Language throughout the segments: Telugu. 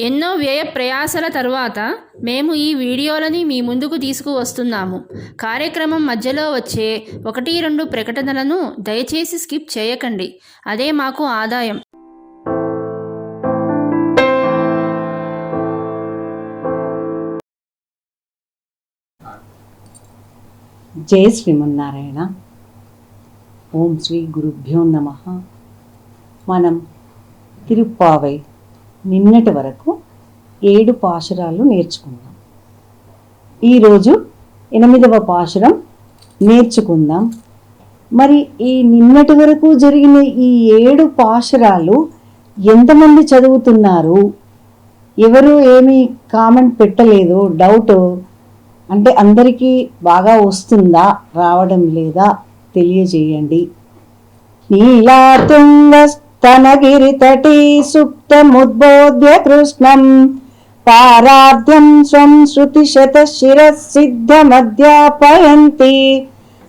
ఎన్నో వ్యయ ప్రయాసల తరువాత మేము ఈ వీడియోలని మీ ముందుకు తీసుకువస్తున్నాము. కార్యక్రమం మధ్యలో వచ్చే ఒకటి రెండు ప్రకటనలను దయచేసి స్కిప్ చేయకండి. అదే మాకు ఆదాయం. జై శ్రీమన్నారాయణ. ఓం శ్రీ గురుభ్యో నమ. మనం తిరుప్పావై నిన్నటి వరకు ఏడు పాశురాలు నేర్చుకున్నాం ఈరోజు ఎనిమిదవ పాశురం నేర్చుకుందాం. మరి ఈ నిన్నటి వరకు జరిగిన ఈ ఏడు పాశురాలు ఎంతమంది చదువుతున్నారు? ఎవరు ఏమీ కామెంట్ పెట్టలేదు డౌట్ అంటే అందరికీ బాగా వస్తుందా రావడం లేదా తెలియజేయండి. తన గిరితటీ సుప్తముద్బోధ్య కృష్ణం పారార్థ్యం స్వం శృతిశత శిరసిద్ధమధ్యాపయంతి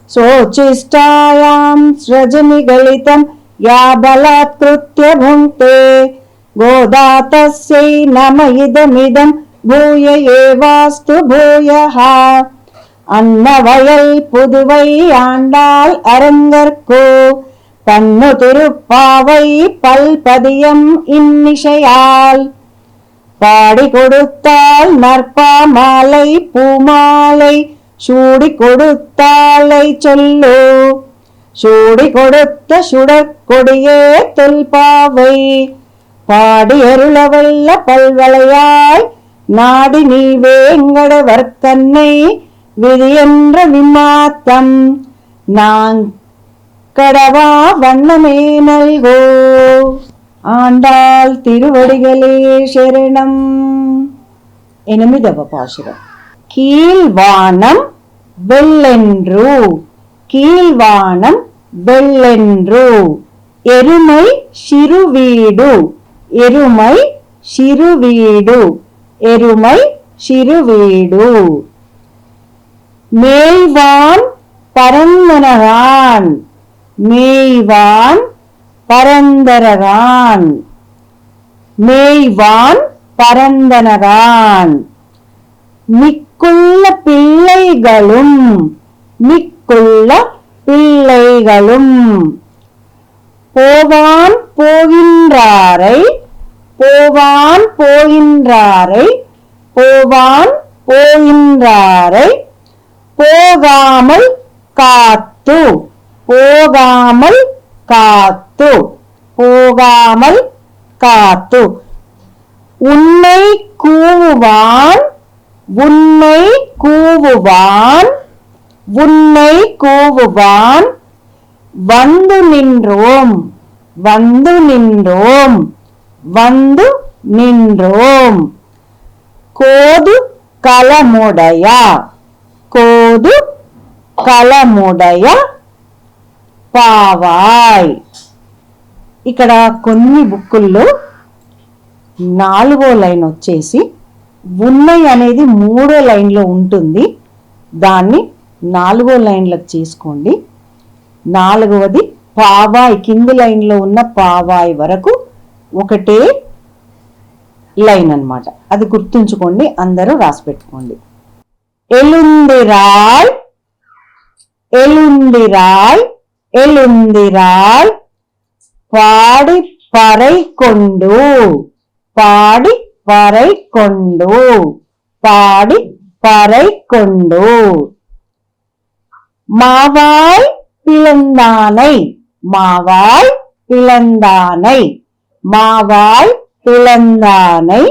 శోచిష్టాయాం స్రజనిగళితం యా బలాత్కృత్య భుంక్తే. గోదాతస్యై నమ ఇదమిదం భూయ ఏవాస్తు భూయః. అన్నవయల్ పుదువై ఆండాల్ అరంగర్కో. பன்னு திருப்பாவை பல்பதியம் இன்னிசையால். பாடி கொடுத்தால் நற்பா மாலை பூமாலை சூடி கொடுத்தாலை சொல்லு. சூடி கொடுத்த சுடற்கொடியே தொல்பாவை பாடி அருளவல்ல பல்வளையாய் நாடி நீ வேங்கடவர்க்கன்னை விதியென்ற விமாத்தம் நான் கடவா வண்ணமே நல்கோ ఆండాల్ తిరువడిగలే శరణం ఎనిమిదవ పాశురం కీల్వానం వెల్లెండ్రు కీల్వానం వెల్లెండ్రు ఎరుమై శిరువీడు ఎరుమై శిరువీడు ఎరుమై శిరువీడు மேய்வான் பரந்தனரான் மேய்வான் பரந்தரரான் மேய்வான் பரந்தனரான் மிக்குள்ள பிள்ளைகளும் மிக்குள்ள பிள்ளைகளும். போவான் போகின்றாரை போவான் போகின்றாரை போவான் போகின்றாரை போகாமல் காத்து. போகாமல் காத்து போகாமல் காத்து உன்னை கூவுவான் உன்னை கூவுவான் உன்னை கூவுவான் வந்து நின்றோம் வந்து நின்றோம் வந்து நின்றோம் கோது கலமுடையா కోదు కలముడయ పావాయ్ ఇక్కడ కొన్ని బుక్కుల్లో నాలుగో లైన్ వచ్చేసి ఉన్నాయి అనేది మూడో లైన్లో ఉంటుంది. దాన్ని నాలుగో లైన్లకు చేసుకోండి. నాలుగవది పావాయ్ కింది లైన్లో ఉన్న పావాయ్ వరకు ఒకటే లైన్ అనమాట అది గుర్తుంచుకోండి అందరూ రాసి పెట్టుకోండి. ఎలుంది రాయ్ எழுந்திரால் பாடி பறை கொண்டு பாடி பறை கொண்டு பாடி பறை கொண்டு. மாவாய் பிளந்தானை மாவாய் பிளந்தானை மாவாய் பிளந்தானை.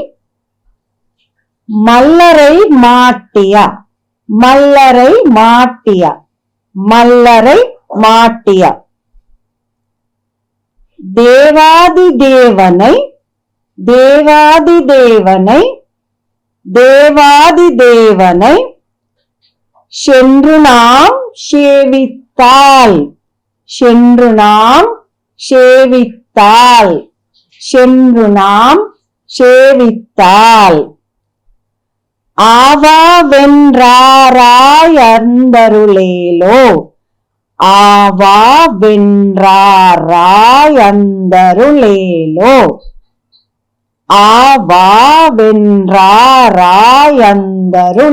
மல்லரை மாட்டியா மல்லரை மாட்டியா. மல்லரை மாட்டிய தேவாதி தேவனை தேவாதி தேவனை தேவாதி தேவனை சென்று நாம் சேவித்தால் சென்று நாம் சேவித்தால் சென்று நாம் சேவித்தால் ఆవా వెన్రారాయందరులేలో ఆవా వెన్రారాయందరులేలో ఆవా వెన్రారాయందరులేలో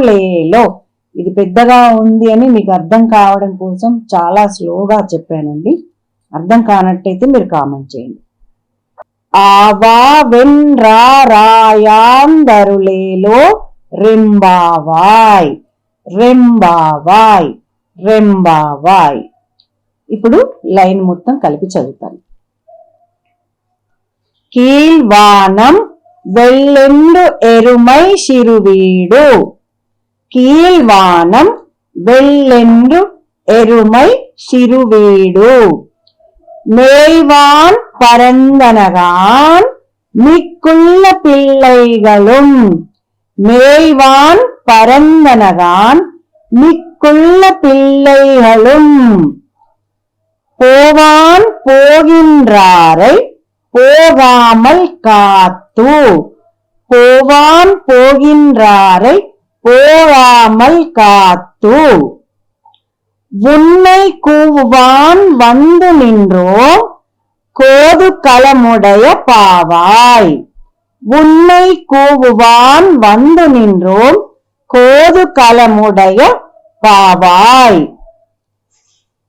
లేలో ఇది పెద్దగా ఉంది అని మీకు అర్థం కావడం కోసం చాలా స్లోగా చెప్పానండి. అర్థం కానట్టయితే మీరు కామెంట్ చేయండి. ఆవా వెన్రారాయాందరులేలో రెంబావాయ్ రెంబావాయ్ రెంబావాయ్ ఇప్పుడు లైన్ మొత్తం కలిపి చదువుతాను కీల్వానం వెల్లెండు ఎరుమై శిరువీడు కీల్వానం వెల్లెండు ఎరుమై శిరువీడు மேய்வான் பரந்தனகான் மிக்குள்ள பிள்ளைகளும் மேய்வான் பரந்தனகான் மிக்குள்ள பிள்ளைகளும். போவான் போகின்றாரை போகாமல் காத்து. போவான் போகின்றாரை போகாமல் காத்து. உன்னை கூவான் வந்து நின்றோ கோது களமுடைய பாவாய். உன்னை கூவுவான் வந்து நின்றோம். கோது கலமுடைய பாவாய்.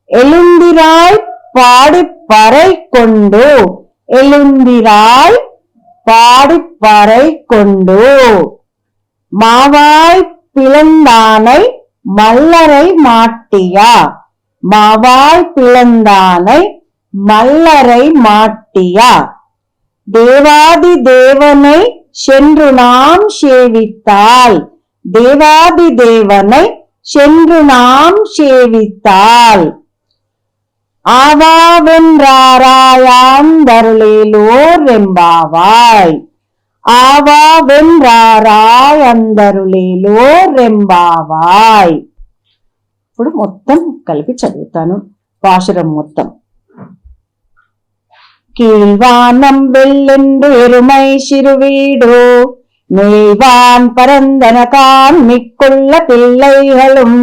எழுந்திராய் பாடிப்பறை கொண்டு. எழுந்திராய் பாடிப்பறை கொண்டு. மாவாய் பிளந்தானை மல்லரை மாட்டியா? மாவாய் பிளந்தானை மல்லரை மாட்டியா? தேவாதி தேவனை சென்று நாம் சேவித்தால் தேவாதி தேவனை சென்று நாம் சேவித்தால் ஆவாவென்றாராயாந்தருளேலோர் ரெம்பாவாய் ఆవావెన్రారాయ్ అందరులేలో రెంబావాయ్ ఇప్పుడు మొత్తం కలిపి చదువుతాను పాశురం మొత్తం கீழ்வானம் வெள்ளென்று எருமை சிறுவீடோ மேய்வான் பரந்தனகான் மிக்குள்ள பிள்ளைகளும்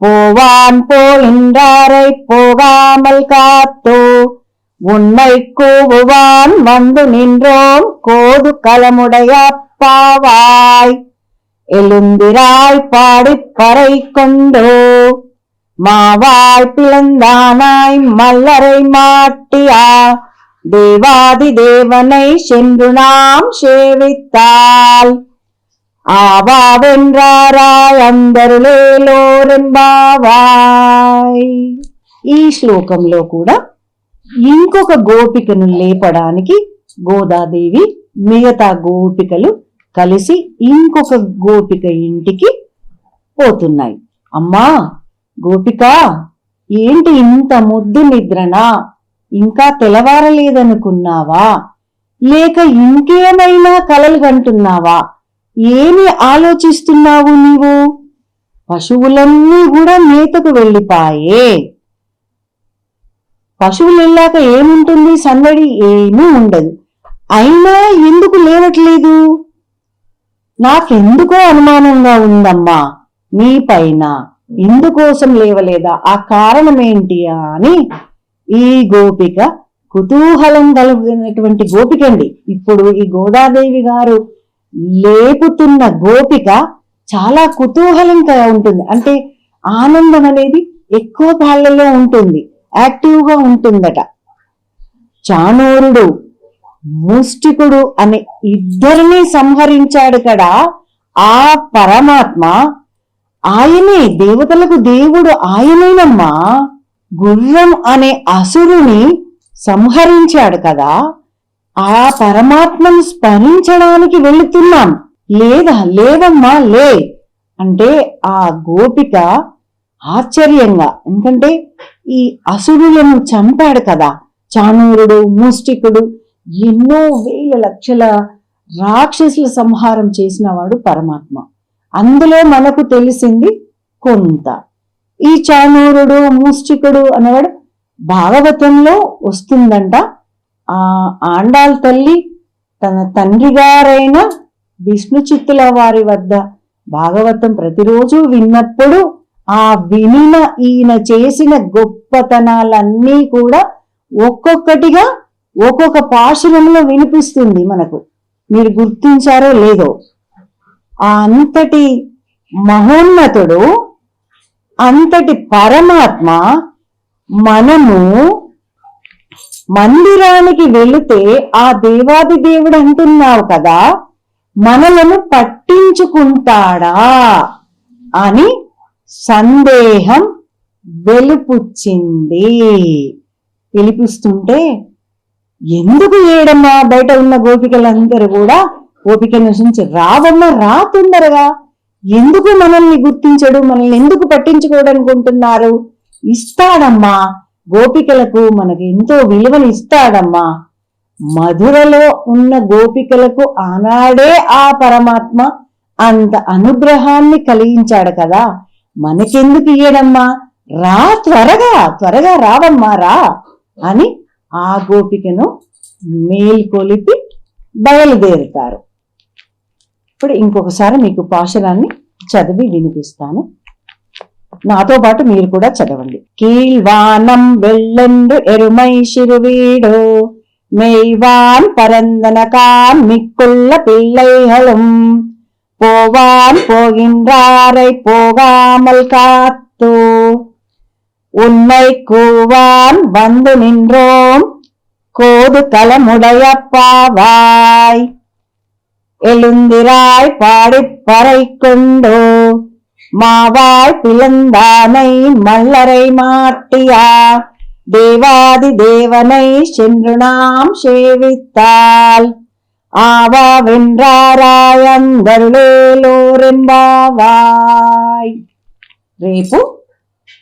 போவான் போகின்றாரை போகாமல் காத்தோ உன்னை கூவுவான் வந்து நின்றோம் கோது களமுடைய பாவாய் எழுந்திராய் பாடிப் பறை கொண்டோ மாவாய் பிளந்தானாய் மல்லரை மாட்டியா தேவாதி தேவனை சென்று நாம் சேவித்தால் ఆవావెన్రారాయ్ అందరులేలోరెంబావాయ్ ఈ శ్లోకంలో కూడా ఇంకొక గోపికను లేపడానికి గోదాదేవి మిగతా గోపికలు కలిసి ఇంకొక గోపిక ఇంటికి పోతున్నాయి అమ్మా గోపిక ఏంటి ఇంత ముద్దు నిద్రనా ఇంకా తెలవారలేదనుకున్నావా? లేక ఇంకేమైనా కలలు కంటున్నావా? ఏమి ఆలోచిస్తున్నావు నీవు? పశువులన్నీ కూడా మేతకు వెళ్ళిపాయే. పశువులు వెళ్ళాక ఏముంటుంది? సందడి ఏమీ ఉండదు. అయినా ఎందుకు లేవట్లేదు? నాకెందుకో అనుమానంగా ఉందమ్మా. నీ పైన ఎందుకోసం లేవలేదా? ఆ కారణం ఏంటి అని ఈ గోపిక కుతూహలం కలిగినటువంటి గోపికండి. ఇప్పుడు ఈ గోదాదేవి గారు లేపుతున్న గోపిక చాలా కుతూహలంగా ఉంటుంది. అంటే ఆనందం అనేది ఎక్కువ పాళ్ళలో ఉంటుంది. యాక్టివ్గా ఉంటుందట. చాణూరుడు ముష్టికుడు అనే ఇద్దరిని సంహరించాడు కదా. ఆ పరమాత్మ ఆయనే దేవతలకు దేవుడు ఆయనేనమ్మా. గుర్రం అనే అసురుని సంహరించాడు కదా ఆ పరమాత్మను స్మరించడానికి వెళుతున్నాం. లేదా లేదమ్మా లే అంటే ఆ గోపిక ఆశ్చర్యంగా ఎందుకంటే ఈ అసురులను చంపాడు కదా చాణూరుడు ముష్టికుడు ఎన్నో వేల లక్షల రాక్షసుల సంహారం చేసిన వాడు పరమాత్మ. అందులో మనకు తెలిసింది కొంత. ఈ చానూరుడు ముష్టికుడు అనేవాడు భాగవతంలో వస్తుందంట. ఆ ఆండాల్ తల్లి తన తండ్రి గారైన విష్ణు చిత్తుల వారి వద్ద భాగవతం ప్రతిరోజు విన్నప్పుడు ఆ వినిన ఈయన చేసిన గొప్పతనాలన్నీ కూడా ఒక్కొక్కటిగా ఒక్కొక్క పాశురంలో వినిపిస్తుంది మనకు. మీరు గుర్తించారో లేదో. ఆ అంతటి మహోన్నతుడు అంతటి పరమాత్మ మనము మందిరానికి వెళితే ఆ దేవాది దేవుడు అంటున్నావు కదా మనలను పట్టించుకుంటాడా అని సందేహం వెలుపుచ్చింది. పిలిపిస్తుంటే ఎందుకు ఏడమ్మా బయట ఉన్న గోపికలందరూ కూడా గోపిక నుంచి రావమ్మా రా తొందరగా. ఎందుకు మనల్ని గుర్తించడు? మనల్ని ఎందుకు పట్టించుకోడనుకుంటున్నారు ఇస్తాడమ్మా. గోపికలకు మనకు ఎంతో విలువని ఇస్తాడమ్మా. మధురలో ఉన్న గోపికలకు ఆనాడే ఆ పరమాత్మ అంత అనుగ్రహాన్ని కలిగించాడు కదా. మనకెందుకు ఇయ్యడమ్మా? రా త్వరగా త్వరగా రావమ్మా రా అని ఆ గోపికను మేల్కొలిపి బయలుదేరుతారు. ఇప్పుడు ఇంకొకసారి మీకు పాశరాన్ని చదివి వినిపిస్తాను. నాతో పాటు మీరు కూడా చదవండి. కీల్వానం వెళ్ళండు ఎరుమై శిరువీడు మేవాన్ పరందన కాన్ మిక్కుల్ల పిల్లైహళం. పోవాన్ పోగిండారై పోగామల్ కాత్తు. ఉన్నై కూవాన్ వందు నిండ్రోం కోదు తలముడయప్ప వాయ్. எழுந்திராய் பாடிப் பறை கொண்டோ மாவாய் பிளந்தானை மல்லரை மாட்டியா தேவாதி தேவனை சென்று நாம் சேவித்தால் ஆவா వెండ్రారాయందరులేలోరెంబావాయ్ రేపు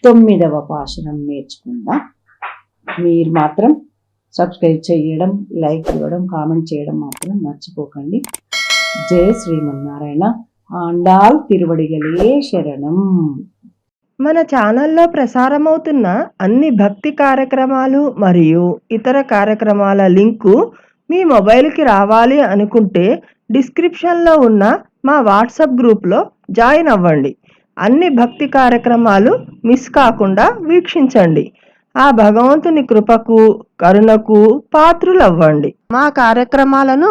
తొమ్మిదవ పాశనం నేర్చుకుందాం మీరు మాత్రం సబ్స్క్రైబ్ చేయడం లైక్ ఇవ్వడం కామెంట్ చేయడం మాత్రం మర్చిపోకండి జై శ్రీమన్నారాయణ. ఆండాల్ తిరువడిగలే శరణం. మన ఛానల్లో ప్రసారమవుతున్న అన్ని భక్తి కార్యక్రమాలు మరియు ఇతర కార్యక్రమాల లింకు మీ మొబైల్కి రావాలి అనుకుంటే డిస్క్రిప్షన్లో ఉన్న మా వాట్సాప్ గ్రూప్లో జాయిన్ అవ్వండి. అన్ని భక్తి కార్యక్రమాలు మిస్ కాకుండా వీక్షించండి. ఆ భగవంతుని కృపకు కరుణకు పాత్రులవ్వండి. మా కార్యక్రమాలను